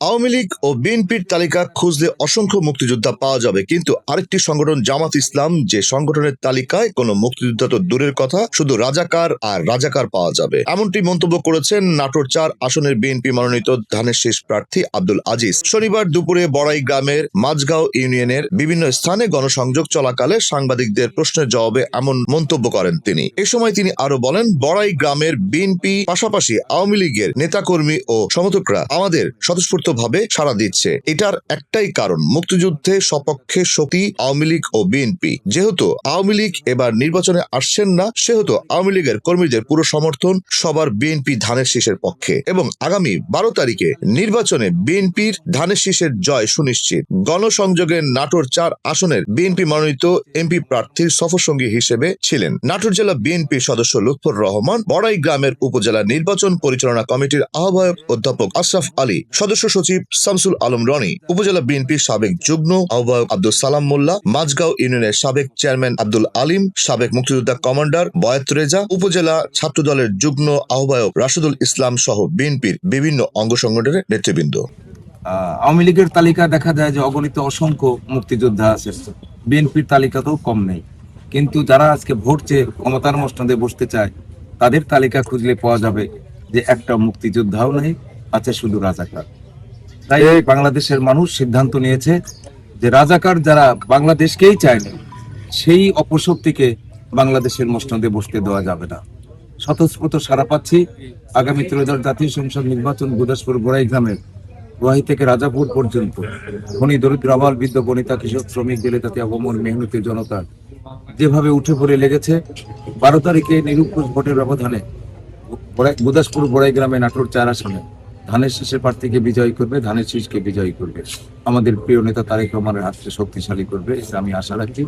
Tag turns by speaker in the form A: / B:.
A: আওয়ামী লীগ ও বিএনপির তালিকা খুঁজলে অসংখ্য মুক্তিযোদ্ধা পাওয়া যাবে, কিন্তু আরেকটি সংগঠন জামাত ইসলাম, যে সংগঠনের তালিকায় কোনো মুক্তিযোদ্ধা তো দূরের কথা, শুধু রাজাকার আর রাজাকার পাওয়া যাবে। এমনটি মন্তব্য করেছেন নাটোর চার আসনের বিএনপি মনোনীত ধানের শেষ প্রার্থী আব্দুল আজিজ। শনিবার দুপুরে বড়াই গ্রামের মাঝগাঁও ইউনিয়নের বিভিন্ন স্থানে গণসংযোগ চলাকালে সাংবাদিকদের প্রশ্নের জবাবে এমন মন্তব্য করেন তিনি। এ সময় তিনি আরও বলেন, বড়াই গ্রামের বিএনপি পাশাপাশি আওয়ামী লীগের নেতাকর্মী ও সমর্থকরা আমাদের স্বতঃস্ফূর্তভাবে সাড়া দিচ্ছে। এটার একটাই কারণ, মুক্তিযুদ্ধে সপক্ষে শক্তি আওয়ামী লীগ ও বিএনপি। যেহেতু আওয়ামী লীগ এবার নির্বাচনে আসছেন না, সেহেতু আওয়ামী লীগের কর্মীদের পুরো সমর্থন সবার বিএনপি ধানের শীষের পক্ষে। এবং আগামী বারো তারিখে নির্বাচনে বিএনপির ধানের শীষের জয় সুনিশ্চিত। গণসংযোগের নাটোর চার আসনের বিএনপি মনোনীত এমপি প্রার্থীর সফরসঙ্গী হিসেবে ছিলেন। নাটোর জেলা বিএনপির সদস্য লুৎফর রহমান, বড়াই গ্রামের উপজেলা নির্বাচন পরিচালনা কমিটির আহ্বায়ক অধ্যাপক আশরাফ আলী, সদস্য সচিব শামসুল আলম রনি, উপজেলা বিএনপির সাবেক যুগ্ম আহ্বায়ক আব্দুল সালাম মোল্লা মাঝগাঁও ইউনিয়নের সাবেক চেয়ারম্যান আব্দুল আলিম, সাবেক মুক্তিযোদ্ধা কমান্ডার বয়াত রেজা, উপজেলা ছাত্র দলের যুগ্ম আহ্বায়ক রাশিদুল ইসলাম সহ বিএনপির বিভিন্ন অঙ্গ সংগঠনের নেতৃবৃন্দ।
B: আওয়ামী লীগের তালিকা দেখা যায় যে অগণিত অসংখ্য মুক্তিযোদ্ধা আছে বিএনপির তালিকাতেও কম নেই। কিন্তু যারা আজকে ভোট চেয়ে ক্ষমতার মসনদে বসতে চায়, তাদের তালিকা খুঁজলে পাওয়া যাবে যে একটা মুক্তিযোদ্ধাও নেই, আছে শুধু রাজাকার। তাই বাংলাদেশের মানুষ সিদ্ধান্ত নিয়েছে যে রাজাকার যারা বাংলাদেশকেই চায় না, সেই অপশক্তিকে বাংলাদেশের মসনদে বসতে দেওয়া যাবে না। স্বতঃস্ফূর্ত সারা পাচ্ছি আগামী ত্রয়োদশ জাতীয় সংসদ নির্বাচন গুদাসপুর গোড়াই গ্রামের গুয়াহি থেকে রাজাপুর পর্যন্ত। ধনী, দরিদ্র আবাল বৃদ্ধ, বনিতা, কৃষক, শ্রমিক দিলে তাতে অবমর মেহনতি জনতা যেভাবে উঠে পড়ে লেগেছে, বারো তারিখে নিরুপোষ ভোটের ব্যবধানে গুদাসপুর বড়াই গ্রামে নাটোর চার আসনে ধানের শীষের প্রার্থীকে বিজয়ী করবে, ধানের শীষকে বিজয়ী করবে। আমাদের প্রিয় নেতা তারেক রহমানের হাতকে শক্তিশালী করবে, এটা আমি আশা রাখি